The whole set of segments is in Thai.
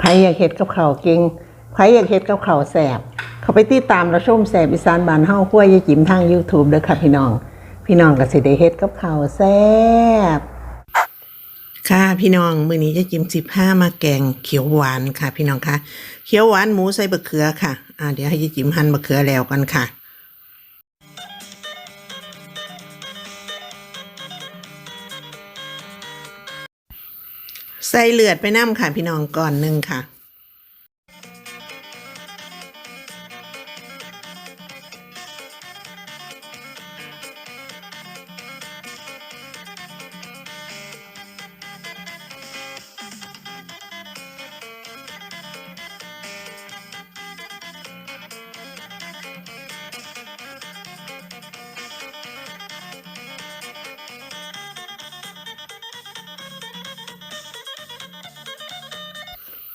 ใครอยากเห็ดกับเขาวเก่งใครอยากเห็ดกับเขาวแสบ เขาไปติดตามเราชมแสบอีสานบานเฮาขั้วยายจิ๋มทาง YouTube เด้อค่ะพี่น้อง พี่น้องก็สิได้เฮ็ดกับเขาวแซ่บค่ะพี่น้องมื้อนี้จะจิ้มสิบห้ามาแกงเขียวหวานค่ะ พี่น้องคะเขียวหวานหมูใส่บะเขือค่ะอ่าเดี๋ยวให้ยายจิ๋มหั่นบะเขือแล้วกันค่ะ ใส่เลือดไปน้ำค่ะพี่น้องก่อนหนึ่งค่ะ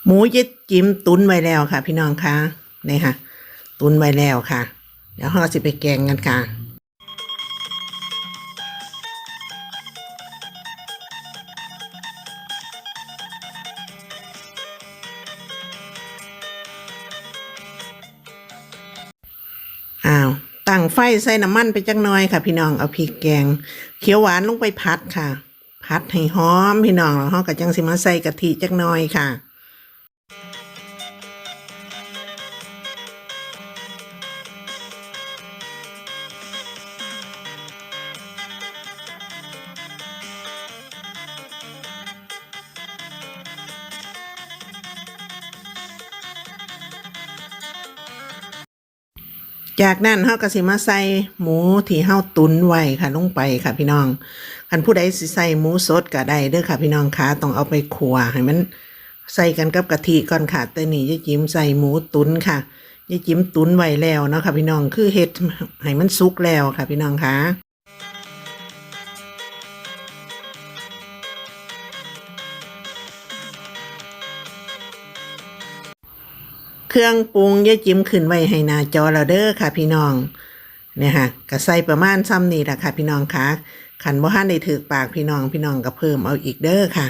หมูยึดจิ้มตุ้นไว้แล้วค่ะ พี่น้องคะนี่ค่ะ ตุ้นไว้แล้วค่ะ เดี๋ยวเราสิไปแกงกันค่ะอ้าวตั้งไฟใส่น้ำมันไปจักหน่อยค่ะ พี่น้องเอาพริกแกง เขียวหวานลงไปพัดค่ะ พัดให้หอมพี่น้องแล้วเราก็จังสิมาใส่กะทิจักหน่อยค่ะ จากนั้นเฮาก็สิมาใส่หมูที่เฮาตุนไว้ค่ะลงไปค่ะพี่น้องคันผู้ใดสิใส่หมูสดก็ได้เด้อค่ะพี่น้องคะต้องเอาไปขัวให้มันใส่กันกับกะทิก่อนค่ะแต่นี่ยายจิ้มใส่หมูตุนค่ะยายจิ้มตุนไว้แล้วเนาะค่ะพี่น้องคือเฮ็ดให้มันสุกแล้วค่ะพี่น้องคะ เครื่องปรุงยายจิ้มขึ้นไว้ให้หน้าจอเราเด้อค่ะพี่น้องเนี่ยค่ะก็ใส่ประมาณซ้ำนี่แหละค่ะพี่น้องคะขันบ่ทันได้ถือปากพี่น้องพี่น้องก็เพิ่มเอาอีกเด้อค่ะ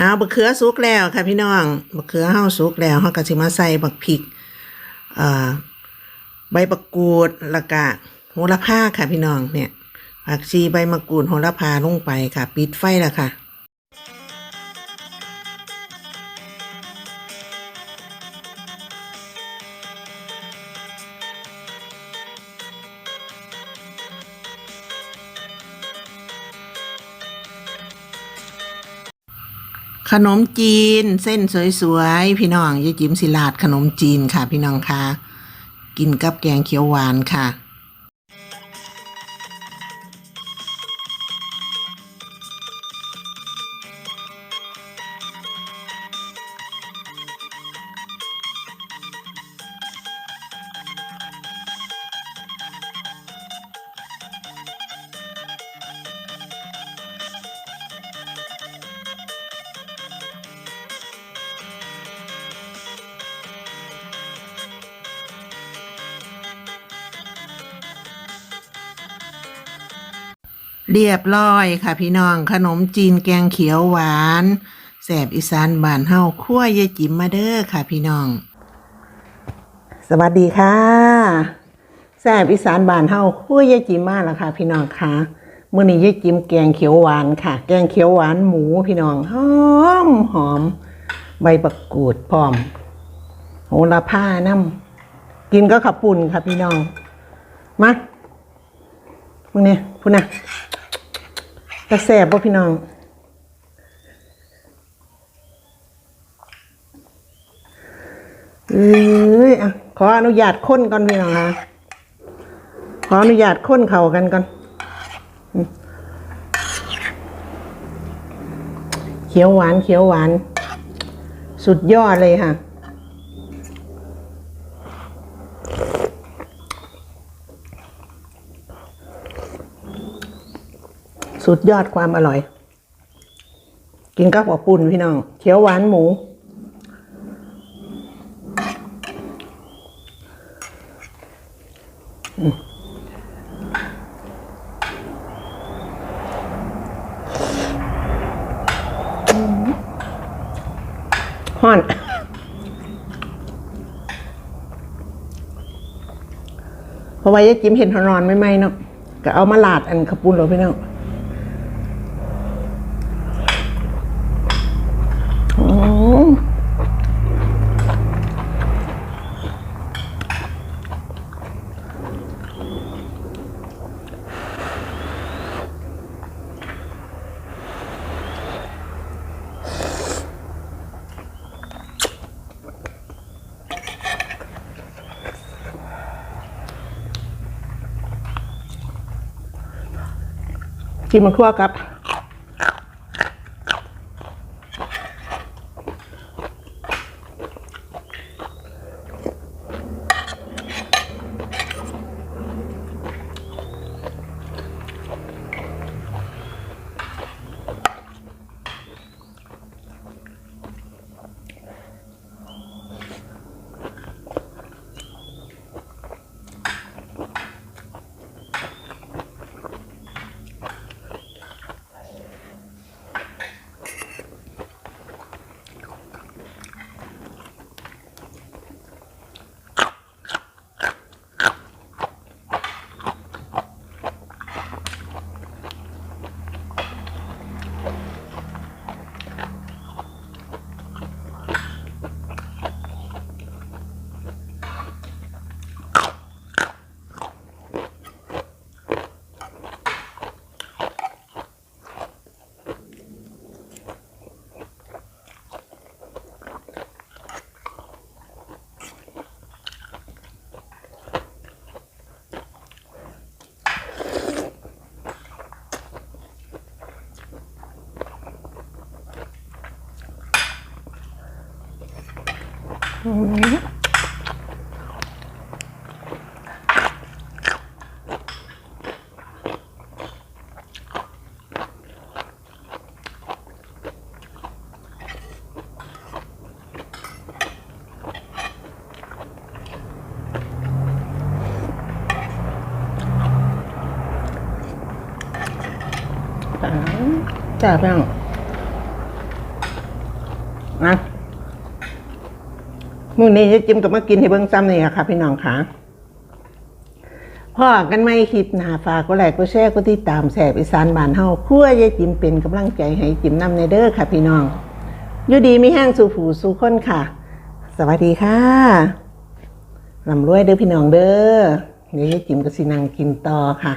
เอาบักเขือสุกแล้วค่ะพี่น้องบักเขือเฮาสุกแล้วเฮาก็สิมาใส่บักพริกอ่อใบบักกูดละกะโหระพาค่ะพี่น้องเนี่ยผักชีใบมะกรูดโหระพาลงไปค่ะ ปิดไฟแล้วค่ะ ขนมจีน เส้นสวยๆ พี่น้องยายจิ๋มศิลาดขนมจีนค่ะ พี่น้องค่ะ กินกับแกงเขียวหวานค่ะ เรียบร้อยค่ะพี่น้องขนมจีนแกงเขียวหวานแสบอีสานบ้านเฮาคั่วยายจิ๋มมาเด้อค่ะพี่น้อง สวัสดีค่ะแสบอีสานบ้านเฮาคั่วยายจิ๋มมาแล้วค่ะ พี่น้องค่ะมื้อนี้ยายจิ๋มแกงเขียวหวานค่ะ แกงเขียวหวานหมูพี่น้องหอมหอม ใบบักกูดพร้อมโหระพาน้ำกินก็ขับปุ่นค่ะพี่น้องมาพวกนี้พูดนะ กระแสบบ่พี่น้องเอ้ยขออนุญาตค้นก่อนพี่น้องนะขออนุญาตค้นเข่ากันก่อนเขียวหวานเขียวหวาน สุดยอดเลยค่ะ สุดยอดความอร่อย กินกับหัวปุ่นพี่น้องเขียวหวานหมู ห่อน เพราะว่ายายจิ้มเห็นทอนอนไม่ไหมเนาะก็เอามาลาดอันขาวปุ้นเราพี่น้อง กินมันคั่วกับ จ้าเพี่องนะ มื้อนี้จะจิ้มกับมากินให้เบิ่งซ้ำนี่ค่ะ พี่น้องค่ะพ่อกันไม่คลิปหนาฝากก็ไลค์ก็แชร์ก็ติดตามแสบอีสานบานเฮาครั่วยายจิ้มเป็นกำลังใจให้จิ้มนำในเด้อค่ะ พี่น้องอยู่ดีมีแห้งสู่ผูสู่คนค่ะ สวัสดีค่ะลำรวยเด้อพี่น้องเด้อเดี๋ยวยายจิ้มก็สินังกินต่อค่ะ